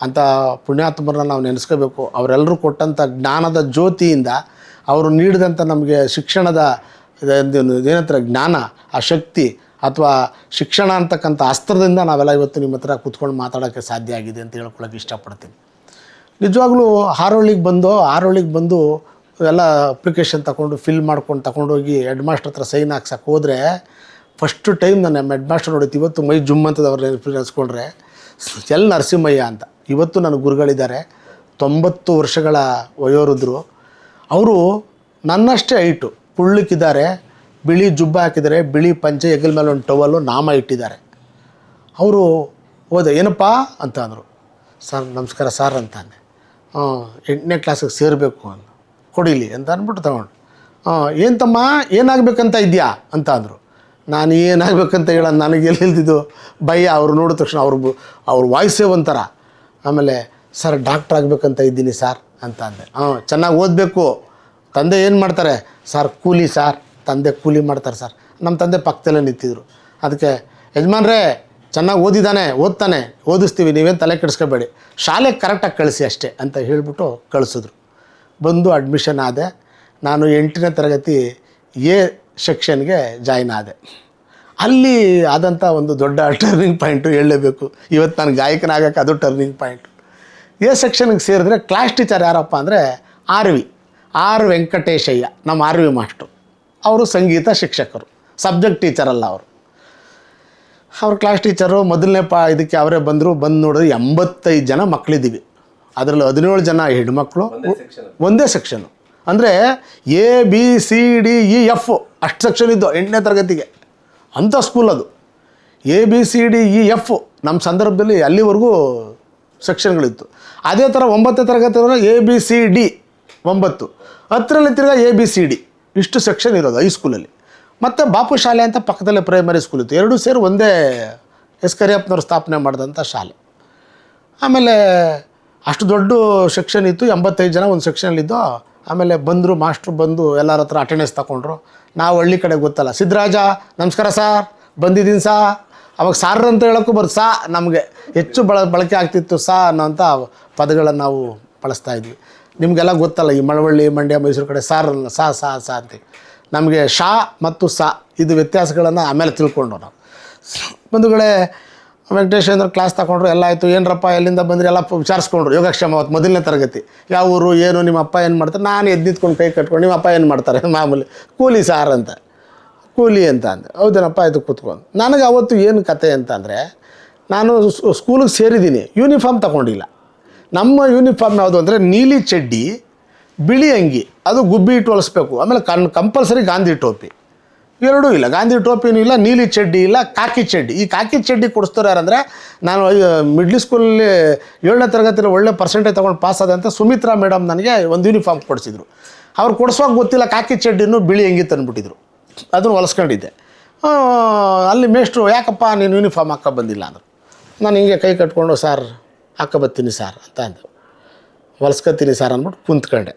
ಅಂಥ ಪುಣ್ಯಾತ್ಮರನ್ನ ನಾವು ನೆನೆಸ್ಕೋಬೇಕು. ಅವರೆಲ್ಲರೂ ಕೊಟ್ಟಂಥ ಜ್ಞಾನದ ಜ್ಯೋತಿಯಿಂದ ಅವರು ನೀಡಿದಂಥ ನಮಗೆ ಶಿಕ್ಷಣದ ಏನಂತಾರೆ ಜ್ಞಾನ, ಆ ಶಕ್ತಿ ಅಥವಾ ಶಿಕ್ಷಣ ಅಂತಕ್ಕಂಥ ಅಸ್ತ್ರದಿಂದ ನಾವೆಲ್ಲ ಇವತ್ತು ನಿಮ್ಮ ಹತ್ರ ಕೂತ್ಕೊಂಡು ಮಾತಾಡೋಕ್ಕೆ ಸಾಧ್ಯ ಆಗಿದೆ ಅಂತ ಹೇಳ್ಕೊಳಕ್ಕೆ ಇಷ್ಟಪಡ್ತೀನಿ. ನಿಜವಾಗ್ಲೂ ಹಾರೋಳಿಗೆ ಬಂದು ಹಾರೋಳಿಗೆ ಬಂದು ಎಲ್ಲ ಅಪ್ಲಿಕೇಶನ್ ತಗೊಂಡು ಫಿಲ್ ಮಾಡ್ಕೊಂಡು ತಗೊಂಡೋಗಿ ಹೆಡ್ ಮಾಸ್ಟರ್ ಹತ್ರ ಸೈನ್ ಹಾಕ್ಸಕ್ಕೆ ಹೋದರೆ ಫಸ್ಟ್ ಟೈಮ್ ನಾನು ಹೆಡ್ ಮಾಸ್ಟರ್ ನೋಡಿತ್ತು. ಇವತ್ತು ಮೈ ಜುಮ್ ಅಂತದ ಅವ್ರ ನೆನೆಸ್ಕೊಂಡ್ರೆ ಎಲ್ ನರಸಿಂಹಯ್ಯ ಅಂತ. ಇವತ್ತು ನನ್ನ ಗುರುಗಳಿದ್ದಾರೆ. ತೊಂಬತ್ತು ವರ್ಷಗಳ ವಯೋವೃದ್ಧರು. ಅವರು ನನ್ನಷ್ಟೇ ಹೈಟು ಕುಳ್ಳಕ್ಕಿದ್ದಾರೆ ಬಿಳಿ ಜುಬ್ಬ ಹಾಕಿದ್ದಾರೆ, ಬಿಳಿ ಪಂಚೆ, ಹೆಗಲ ಮೇಲೆ ಒಂದು ಟವಲ್ಲು ನಾಮ ಇಟ್ಟಿದ್ದಾರೆ. ಅವರು ಹೋದೆ ಏನಪ್ಪ? ಅಂತ ಅಂದರು. ಸರ್, ನಮಸ್ಕಾರ ಸರ್ ಅಂತ ಅಂದೆ. ಎಂಟನೇ ಕ್ಲಾಸಿಗೆ ಸೇರಬೇಕು ಅಂತ ಕೊಡಿಲಿ ಅಂತ ಅಂದ್ಬಿಟ್ಟು ತಗೊಂಡು. ಹಾಂ, ಏನು ತಮ್ಮ? ಏನಾಗಬೇಕಂತ ಇದೆಯಾ? ಅಂತ ಅಂದರು. ನಾನು ಏನಾಗಬೇಕಂತ ಹೇಳೋದು ನನಗೆ ಎಲ್ಲಿಲ್ದಿದ್ದು ಭಯ, ಅವ್ರು ನೋಡಿದ ತಕ್ಷಣ ಅವ್ರ ಅವ್ರ ವಾಯ್ಸೇ ಒಂಥರ. ಆಮೇಲೆ, ಸರ್ ಡಾಕ್ಟ್ರ್ ಆಗಬೇಕಂತ ಇದ್ದೀನಿ ಸರ್ ಅಂತ ಅಂದೆ. ಹಾಂ, ಚೆನ್ನಾಗಿ ಓದಬೇಕು. ತಂದೆ ಏನು ಮಾಡ್ತಾರೆ? ಸರ್, ಕೂಲಿ ಸರ್. ತಂದೆ ಕೂಲಿ ಮಾಡ್ತಾರೆ ಸರ್. ನಮ್ಮ ತಂದೆ ಪಕ್ಕದಲ್ಲೇ ನಿಂತಿದ್ರು. ಅದಕ್ಕೆ, ಯಜಮಾನ್ರೇ, ಚೆನ್ನಾಗಿ ಓದಿದ್ದಾನೆ ಓದ್ತಾನೆ. ಓದಿಸ್ತೀವಿ, ನೀವೇನು ತಲೆ ಕೆಡಿಸ್ಕೋಬೇಡಿ. ಶಾಲೆಗೆ ಕರೆಕ್ಟಾಗಿ ಕಳಿಸಿ ಅಷ್ಟೇ ಅಂತ ಹೇಳಿಬಿಟ್ಟು ಕಳಿಸಿದ್ರು. ಬಂದು ಅಡ್ಮಿಷನ್ ಆದೆ. ನಾನು ಎಂಟನೇ ತರಗತಿ ಎ ಸೆಕ್ಷನ್ಗೆ ಜಾಯ್ನ್ ಆದೆ. ಅಲ್ಲಿ ಆದಂಥ ಒಂದು ದೊಡ್ಡ ಟರ್ನಿಂಗ್ ಪಾಯಿಂಟು ಹೇಳಲೇಬೇಕು. ಇವತ್ತು ನಾನು ಗಾಯಕನಾಗಕ್ಕೆ ಅದು ಟರ್ನಿಂಗ್ ಪಾಯಿಂಟ್ ಎ ಸೆಕ್ಷನ್ಗೆ ಸೇರಿದ್ರೆ ಕ್ಲಾಸ್ ಟೀಚರ್ ಯಾರಪ್ಪ ಅಂದರೆ ಆರ್ ವಿ. ಆರ್ ವೆಂಕಟೇಶಯ್ಯ ನಮ್ಮ ಆರ್ ವಿ ಮಾಸ್ಟ್ರು. ಅವರು ಸಂಗೀತ ಶಿಕ್ಷಕರು. ಸಬ್ಜೆಕ್ಟ್ ಟೀಚರ್ ಅಲ್ಲ ಅವರು. ಅವ್ರ ಕ್ಲಾಸ್ ಟೀಚರು ಮೊದಲನೇ ಪಾ ಇದಕ್ಕೆ ಅವರೇ ಬಂದರು ಬಂದು ನೋಡಿದ್ರೆ ಎಂಬತ್ತೈದು ಜನ ಮಕ್ಕಳಿದ್ದೀವಿ ಅದರಲ್ಲಿ ಹದಿನೇಳು ಜನ ಹೆಣ್ಮಕ್ಳು. ಒಂದೇ ಸೆಕ್ಷನು ಅಂದರೆ A B C D E F ಅಷ್ಟು ಸೆಕ್ಷನ್ ಇದ್ದು ಎಂಟನೇ ತರಗತಿಗೆ. ಅಂಥ ಸ್ಕೂಲ್ ಅದು. A B C D E F ನಮ್ಮ ಸಂದರ್ಭದಲ್ಲಿ ಅಲ್ಲಿವರೆಗೂ ಸೆಕ್ಷನ್ಗಳಿತ್ತು ಅದೇ ಥರ ಒಂಬತ್ತನೇ ತರಗತಿ ಎ ಬಿ ಸಿ ಡಿ ಒಂಬತ್ತು. ಹತ್ತರಲ್ಲಿ ತಿರ್ಗಾ ಎ ಬಿ ಸಿ ಡಿ ಇಷ್ಟು ಸೆಕ್ಷನ್ ಇರೋದು ಹೈಸ್ಕೂಲಲ್ಲಿ ಮತ್ತು ಬಾಪು ಶಾಲೆ ಅಂತ ಪಕ್ಕದಲ್ಲೇ ಪ್ರೈಮರಿ ಸ್ಕೂಲ್ ಇತ್ತು. ಎರಡೂ ಸೇರಿ ಒಂದೇ ಎಸ್ ಕರಿಯಪ್ಪನವ್ರು ಸ್ಥಾಪನೆ ಮಾಡಿದಂಥ ಶಾಲೆ. ಆಮೇಲೆ ಅಷ್ಟು ದೊಡ್ಡ ಸೆಕ್ಷನ್ ಇತ್ತು. ಎಂಬತ್ತೈದು ಜನ ಒಂದು ಸೆಕ್ಷನಲ್ಲಿದ್ದು ಆಮೇಲೆ ಬಂದರು, ಮಾಸ್ಟ್ರು ಬಂದು ಎಲ್ಲರ ಹತ್ರ ಅಟೆಂಡೆನ್ಸ್ ತಗೊಂಡ್ರು ನಾವು ಹಳ್ಳಿ ಕಡೆ ಗೊತ್ತಲ್ಲ. ಸಿದ್ದರಾಜ ನಮಸ್ಕಾರ ಸಾರ್ ಬಂದಿದ್ದೀನಿ ಸಾ. ಅವಾಗ ಸಾರ್ ಅಂತ ಹೇಳೋಕ್ಕೂ ಬರ್, ಸಾ ನಮಗೆ ಹೆಚ್ಚು ಬಳ, ಬಳಕೆ ಆಗ್ತಿತ್ತು ಸಾ ಅನ್ನೋಂಥ ಪದಗಳನ್ನು ನಾವು ಬಳಸ್ತಾ ಇದ್ವಿ. ನಿಮಗೆಲ್ಲ ಗೊತ್ತಲ್ಲ ಈ ಮಳವಳ್ಳಿ, ಮಂಡ್ಯ, ಮೈಸೂರು ಕಡೆ ಸಾರ್ ಸಾ ಸಾ ಸಾ ಅಂತ. ನಮಗೆ ಶಾ ಮತ್ತು ಸಾ, ಇದು ವ್ಯತ್ಯಾಸಗಳನ್ನು ಆಮೇಲೆ ತಿಳ್ಕೊಂಡು ನಾವು ಬಂಧುಗಳೇ ವೆಂಕಟೇಶ್ವರ ಕ್ಲಾಸ್ ತಗೊಂಡ್ರು, ಎಲ್ಲ ಆಯಿತು, ಏನರಪ್ಪ, ಎಲ್ಲಿಂದ ಬಂದರೆ? ಎಲ್ಲ ವಿಚಾರಿಸ್ಕೊಂಡ್ರು. ಯೋಗಕ್ಷೇಮ ಅವತ್ತು ಮೊದಲನೇ ತರಗತಿ. ಯಾವ ಊರು, ಏನು, ನಿಮ್ಮ ಅಪ್ಪ ಏನು ಮಾಡ್ತಾರೆ? ನಾನು ಎದ್ದು ಕೈ ಕಟ್ಕೊಂಡು ನಿಮ್ಮ ಅಪ್ಪ ಏನು ಮಾಡ್ತಾರೆ? ಮಾಮೂಲಿ, ಕೂಲಿ ಸಾರ್ ಅಂತ. ಕೂಲಿ ಅಂತ ಅಂದೆ. ಹೌದೇನಪ್ಪ ಆಯಿತು ಕೂತ್ಕೊಂಡು. ನನಗೆ ಅವತ್ತು ಏನು ಕತೆ ಅಂತ ಅಂದರೆ, ನಾನು ಸ್ಕೂಲಿಗೆ ಸೇರಿದ್ದೀನಿ ಯೂನಿಫಾರ್ಮ್ ತಗೊಂಡಿಲ್ಲ. ನಮ್ಮ ಯೂನಿಫಾರ್ಮ್ ಯಾವುದು ಅಂದರೆ, ನೀಲಿ ಚಡ್ಡಿ, ಬಿಳಿ ಅಂಗಿ, ಅದು ಗುಬ್ಬಿ ಇಟ್ಟು ಹೊಲಿಸ್ಬೇಕು. ಆಮೇಲೆ ಕನ್ ಕಂಪಲ್ಸರಿ ಗಾಂಧಿ ಟೋಪಿ ಎರಡೂ ಇಲ್ಲ. ಗಾಂಧಿ ಟೋಪಿನೂ ಇಲ್ಲ, ನೀಲಿ ಚಡ್ಡಿ ಇಲ್ಲ, ಕಾಕಿ ಚಡ್ಡಿ. ಈ ಕಾಕಿ ಚಡ್ಡಿ ಕೊಡಿಸ್ತಾರೆ ಯಾರಂದರೆ, ನಾನು ಮಿಡ್ಲ್ ಸ್ಕೂಲಲ್ಲಿ ಏಳನೇ ತರಗತಿಯಲ್ಲಿ ಒಳ್ಳೆ ಪರ್ಸೆಂಟೇಜ್ ತೊಗೊಂಡು ಪಾಸ್ ಆದಂತ ಸುಮಿತ್ರಾ ಮೇಡಮ್ ನನಗೆ ಒಂದು ಯೂನಿಫಾರ್ಮ್ ಕೊಡಿಸಿದ್ರು. ಅವ್ರು ಕೊಡಿಸುವಾಗ ಗೊತ್ತಿಲ್ಲ, ಕಾಕಿ ಚಡ್ಡಿನೂ ಬಿಳಿ ಹೆಂಗಿ ತಂದುಬಿಟ್ಟಿದ್ರು ಅದನ್ನು ಹೊಲಿಸ್ಕೊಂಡಿದ್ದೆ. ಅಲ್ಲಿ ಮೇಷ್ಟ್ರು, ಯಾಕಪ್ಪ ನೀನು ಯೂನಿಫಾರ್ಮ್ ಹಾಕೋ ಬಂದಿಲ್ಲ? ಅಂದರು. ನಾನು ಹಿಂಗೆ ಕೈ ಕಟ್ಕೊಂಡು, ಸರ್ ಹಾಕೋ ಬರ್ತೀನಿ ಸರ್, ಅಂತ ಅಂದೆ ಹೊಲ್ಸ್ಕೊತೀನಿ ಸರ್, ಅಂದ್ಬಿಟ್ಟು ಕುಂತ್ಕೊಂಡೆ.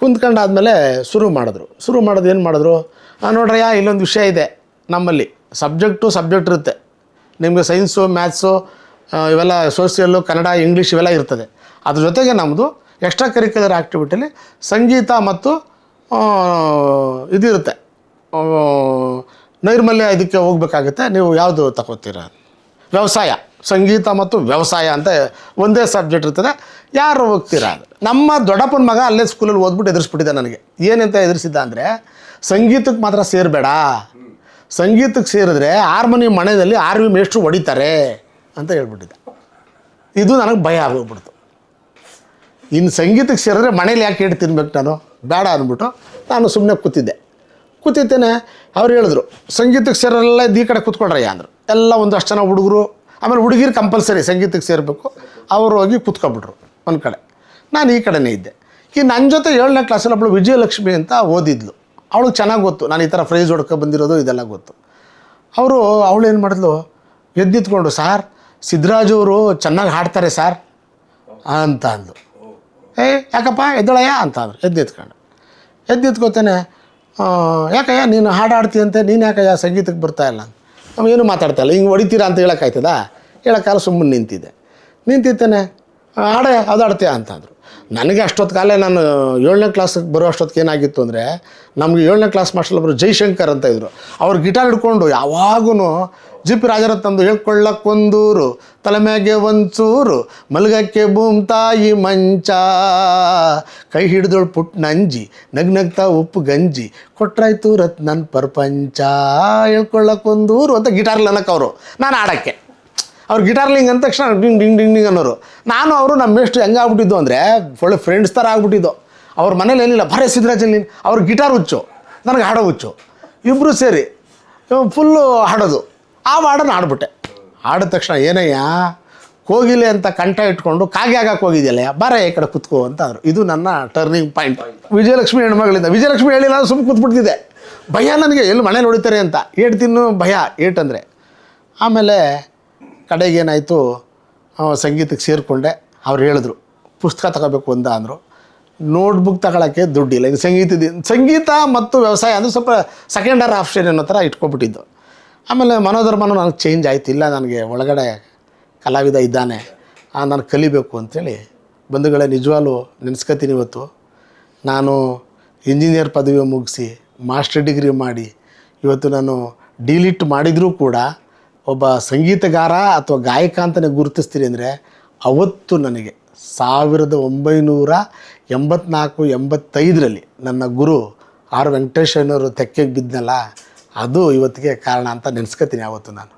ಕುಂತ್ಕೊಂಡಾದ್ಮೇಲೆ ಶುರು ಮಾಡಿದ್ರು. ಶುರು ಮಾಡೋದು ಏನು ಮಾಡಿದ್ರು? ನೋಡ್ರಯ್ಯ ಇಲ್ಲೊಂದು ವಿಷಯ ಇದೆ ನಮ್ಮಲ್ಲಿ. ಸಬ್ಜೆಕ್ಟು ಸಬ್ಜೆಕ್ಟ್ ಇರುತ್ತೆ. ನಿಮಗೆ ಸೈನ್ಸು ಮ್ಯಾಥ್ಸು ಇವೆಲ್ಲ ಸೋಷಿಯಲ್ಲು ಕನ್ನಡ ಇಂಗ್ಲೀಷ್ ಇವೆಲ್ಲ ಇರ್ತದೆ. ಅದ್ರ ಜೊತೆಗೆ ನಮ್ಮದು ಎಕ್ಸ್ಟ್ರಾ ಕರಿಕ್ಯುಲರ್ ಆ್ಯಕ್ಟಿವಿಟಿಲಿ ಸಂಗೀತ ಮತ್ತು ಇದಿರುತ್ತೆ ನೈರ್ಮಲ್ಯ ಇದಕ್ಕೆ ಹೋಗ್ಬೇಕಾಗುತ್ತೆ. ನೀವು ಯಾವುದು ತಗೋತೀರ? ವ್ಯವಸಾಯ. ಸಂಗೀತ ಮತ್ತು ವ್ಯವಸಾಯ ಅಂತ ಒಂದೇ ಸಬ್ಜೆಕ್ಟ್ ಇರ್ತದೆ. ಯಾರು ಹೋಗ್ತೀರಾ? ನಮ್ಮ ದೊಡ್ಡಪ್ಪನ ಮಗ ಅಲ್ಲೇ ಸ್ಕೂಲಲ್ಲಿ ಓದ್ಬಿಟ್ಟು ಎದುರಿಸ್ಬಿಟ್ಟಿದ್ದೆ ನನಗೆ. ಏನಂತ ಎದುರಿಸಿದ್ದ ಅಂದರೆ ಸಂಗೀತಕ್ಕೆ ಮಾತ್ರ ಸೇರಬೇಡ. ಸಂಗೀತಕ್ಕೆ ಸೇರಿದ್ರೆ ಹಾರ್ಮೋನಿಯಂ ಮನೆಯಲ್ಲಿ ಆರ್ವಿ ಮೇಷ್ಟ್ರು ಹೊಡಿತಾರೆ ಅಂತ ಹೇಳ್ಬಿಟ್ಟಿದ್ದೆ. ಇದು ನನಗೆ ಭಯ ಆಗೋಗ್ಬಿಡ್ತು. ಇನ್ನು ಸಂಗೀತಕ್ಕೆ ಸೇರಿದ್ರೆ ಮನೇಲಿ ಯಾಕೆ ಹೇಳಿ ತಿನ್ಬೇಕು ನಾನು? ಬೇಡ ಅಂದ್ಬಿಟ್ಟು ನಾನು ಸುಮ್ಮನೆ ಕೂತಿದ್ದೆ. ಕೂತಿದ್ದೇನೆ, ಅವ್ರು ಹೇಳಿದ್ರು, ಸಂಗೀತಕ್ಕೆ ಸೇರೋರೆಲ್ಲ ಈ ಕಡೆ ಕೂತ್ಕೊಳ್ರಯ್ಯ ಅಂದರು. ಎಲ್ಲ ಒಂದಷ್ಟು ಜನ ಹುಡುಗರು, ಆಮೇಲೆ ಹುಡುಗಿರು ಕಂಪಲ್ಸರಿ ಸಂಗೀತಕ್ಕೆ ಸೇರಬೇಕು. ಅವರು ಹೋಗಿ ಕೂತ್ಕೊಬಿಟ್ರು ಒಂದು ಕಡೆ. ನಾನು ಈ ಕಡೆನೇ ಇದ್ದೆ. ಈ ನನ್ನ ಜೊತೆ ಏಳನೇ ಕ್ಲಾಸಲ್ಲಿ ಒಬ್ಬಳು ವಿಜಯಲಕ್ಷ್ಮಿ ಅಂತ ಓದಿದ್ಲು. ಅವಳಿಗೆ ಚೆನ್ನಾಗಿ ಗೊತ್ತು. ನಾನು ಈ ಥರ ಫ್ರೈಸ್ ಹೊಡ್ಕೊ ಬಂದಿರೋದು, ಇದೆಲ್ಲ ಗೊತ್ತು. ಅವರು, ಅವಳು ಏನು ಮಾಡಿದ್ಲು? ಎದ್ದು ಸಾರ್ ಸಿದ್ದರಾಜು ಅವರು ಚೆನ್ನಾಗಿ ಹಾಡ್ತಾರೆ ಸಾರ್ ಅಂತ ಅಂದ್ಲು. ಏ, ಯಾಕಪ್ಪ? ಎದ್ದಳಯ್ಯ? ಅಂತ ಅಂದ್ರು ಎದ್ದು ನಿಂತ್ಕೊಂಡು ಯಾಕಯ್ಯ? ನೀನು ಹಾಡು ಹಾಡ್ತೀಯಂತೆ, ನೀನು ಯಾಕಯ್ಯ? ಸಂಗೀತಕ್ಕೆ ಬರ್ತಾ ಇಲ್ಲ. ಅಂತ ನಾವು ಏನು ಮಾತಾಡ್ತಾ ಇಲ್ಲ. ಹಿಂಗೆ ಹೊಡಿತೀರಾ ಅಂತ ಹೇಳೋಕ್ಕಾಯ್ತದ ಹೇಳೋಕ್ಕಾಲ ಸುಮ್ಮನೆ ನಿಂತಿದ್ದೆ. ನಿಂತಿದ್ದೇನೆ, ಹಾಡೇ ಅದು ಆಡ್ತೀಯ ಅಂತ ಅಂದರು. ನನಗೆ ಅಷ್ಟೊತ್ತು ಕಾಲೇ ನಾನು ಏಳನೇ ಕ್ಲಾಸಿಗೆ ಬರೋ ಅಷ್ಟೊತ್ತಿಗೆ ಏನಾಗಿತ್ತು ಅಂದರೆ ನಮಗೆ ಏಳನೇ ಕ್ಲಾಸ್ ಮಾಸ್ಟರ್ ಒಬ್ಬರು ಜೈಶಂಕರ್ ಅಂತ ಇದ್ದರು ಅವ್ರು ಗಿಟಾರ್ ಹಿಡ್ಕೊಂಡು ಯಾವಾಗೂ ಜಿ ಪಿ ರಾಜರತ್ನಂದು ಹೇಳ್ಕೊಳ್ಳಕ್ಕೊಂದೂರು, ತಲೆ ಮ್ಯಾಗೆ ಒಂಚೂರು, ಮಲಗಕ್ಕೆ ಭೂಮ್ ತಾಯಿ ಮಂಚ, ಕೈ ಹಿಡಿದೋಳು ಪುಟ್ ನಂಜಿ, ನಗ್ ನಗ್ತಾ ಉಪ್ಪು ಗಂಜಿ, ಕೊಟ್ರಾಯ್ತು ರತ್ನನ್ ಪ್ರಪಂಚ, ಹೇಳ್ಕೊಳ್ಳಕ್ಕೊಂದೂರು ಅಂತ ಗಿಟಾರ್ ಅನ್ನಕ್ಕೆ ಅವರು. ನಾನು ಆಡೋಕ್ಕೆ ಅವ್ರು ಗಿಟಾರ್ಲಿಂಗ್ ಅಂದ ತಕ್ಷಣ ಡಿಂಗ್ ಡಿಂಗ್ ಡಿಂಗ್ ಡಿಂಗ್ ಅನ್ನೋರು. ನಾನು, ಅವರು ನಮ್ಮ ಎಷ್ಟು ಹೆಂಗೆ ಆಗ್ಬಿಟ್ಟಿದ್ದು ಅಂದರೆ ಒಳ್ಳೆ ಫ್ರೆಂಡ್ಸ್ ಥರ ಆಗ್ಬಿಟ್ಟಿದ್ದು. ಅವ್ರ ಮನೇಲಿ ಏನಿಲ್ಲ, ಭಾರಿ ಸಿದ್ದರಾಜಲ್ಲಿ ನೀನು. ಅವ್ರ ಗಿಟಾರ್ ಹುಚ್ಚು, ನನಗೆ ಹಾಡೋ ಹುಚ್ಚು. ಇಬ್ಬರು ಸೇರಿ ಫುಲ್ಲು ಹಾಡೋದು. ಆ ಹಾಡನ್ನು ಆಡ್ಬಿಟ್ಟೆ ಆಡಿದ ತಕ್ಷಣ, ಏನಯ್ಯ, ಕೋಗಿಲೆ ಅಂತ ಕಂಠ ಇಟ್ಕೊಂಡು ಕಾಗೆ ಆಗಕ್ಕೆ ಹೋಗಿದೆಯಲ್ಲ ಬಾರ ಈ ಕಡೆ ಕುತ್ಕೋ ಅಂತ ಅಂದರು. ಇದು ನನ್ನ ಟರ್ನಿಂಗ್ ಪಾಯಿಂಟ್ ವಿಜಯಲಕ್ಷ್ಮಿ ಹೆಣ್ಮಗಳಿಂದ. ವಿಜಯಲಕ್ಷ್ಮಿ ಹೇಳಿ, ನಾನು ಸುಮ್ಮನೆ ಕೂತ್ಬಿಡ್ತಿದ್ದೆ. ಭಯ ನನಗೆ, ಎಲ್ಲಿ ಮನೇಲಿ ಹೊಡಿತಾರೆ ಅಂತ. ಏಟ್ ತಿನ್ನು ಭಯ, ಏಟ್ ಅಂದರೆ. ಆಮೇಲೆ ಕಡೆಗೆ ಏನಾಯಿತು ಸಂಗೀತಕ್ಕೆ ಸೇರಿಕೊಂಡೆ. ಅವ್ರು ಹೇಳಿದ್ರು, ಪುಸ್ತಕ ತಗೋಬೇಕು ಅಂತ ಅಂದರು. ನೋಟ್ಬುಕ್ ತಗೊಳ್ಳೋಕ್ಕೆ ದುಡ್ಡಿಲ್ಲ. ಈಗ ಸಂಗೀತದ, ಸಂಗೀತ ಮತ್ತು ವ್ಯವಸಾಯ ಅಂದರೆ ಸ್ವಲ್ಪ ಸೆಕೆಂಡರ್ ಆಪ್ಷನ್ ಅನ್ನೋ ಥರ ಇಟ್ಕೊಬಿಟ್ಟಿದ್ದು. ಆಮೇಲೆ ಮನೋಧರ್ಮನೂ ನನಗೆ ಚೇಂಜ್ ಆಯ್ತು ಇಲ್ಲ ನನಗೆ ಒಳಗಡೆ ಕಲಾವಿದ ಇದ್ದಾನೆ. ನಾನು ಕಲಿಬೇಕು ಅಂಥೇಳಿ ಬಂಧುಗಳೇ ನಿಜವಾಗ್ಲೂ ನೆನೆಸ್ಕೊತೀನಿ ಇವತ್ತು. ನಾನು ಇಂಜಿನಿಯರ್ ಪದವಿ ಮುಗಿಸಿ ಮಾಸ್ಟರ್ ಡಿಗ್ರಿ ಮಾಡಿ, ಇವತ್ತು ನಾನು ಡಿಲಿಟ್ ಮಾಡಿದರೂ ಕೂಡ ಒಬ್ಬ ಸಂಗೀತಗಾರ ಅಥವಾ ಗಾಯಕ ಅಂತಲೇ ಗುರುತಿಸ್ತೀರಿ ಅಂದರೆ ಅವತ್ತು ನನಗೆ ಸಾವಿರದ ಒಂಬೈನೂರ ಎಂಬತ್ನಾಲ್ಕು, ಎಂಬತ್ತೈದರಲ್ಲಿ ನನ್ನ ಗುರು ಆರ್ ವೆಂಕಟೇಶ್ವರನವರು ತೆಕ್ಕೆಗೆ ಬಿದ್ದನಲ್ಲ, ಅದು ಇವತ್ತಿಗೆ ಕಾರಣ ಅಂತ ನೆನೆಸ್ಕೊತೀನಿ ಅವತ್ತು ನಾನು.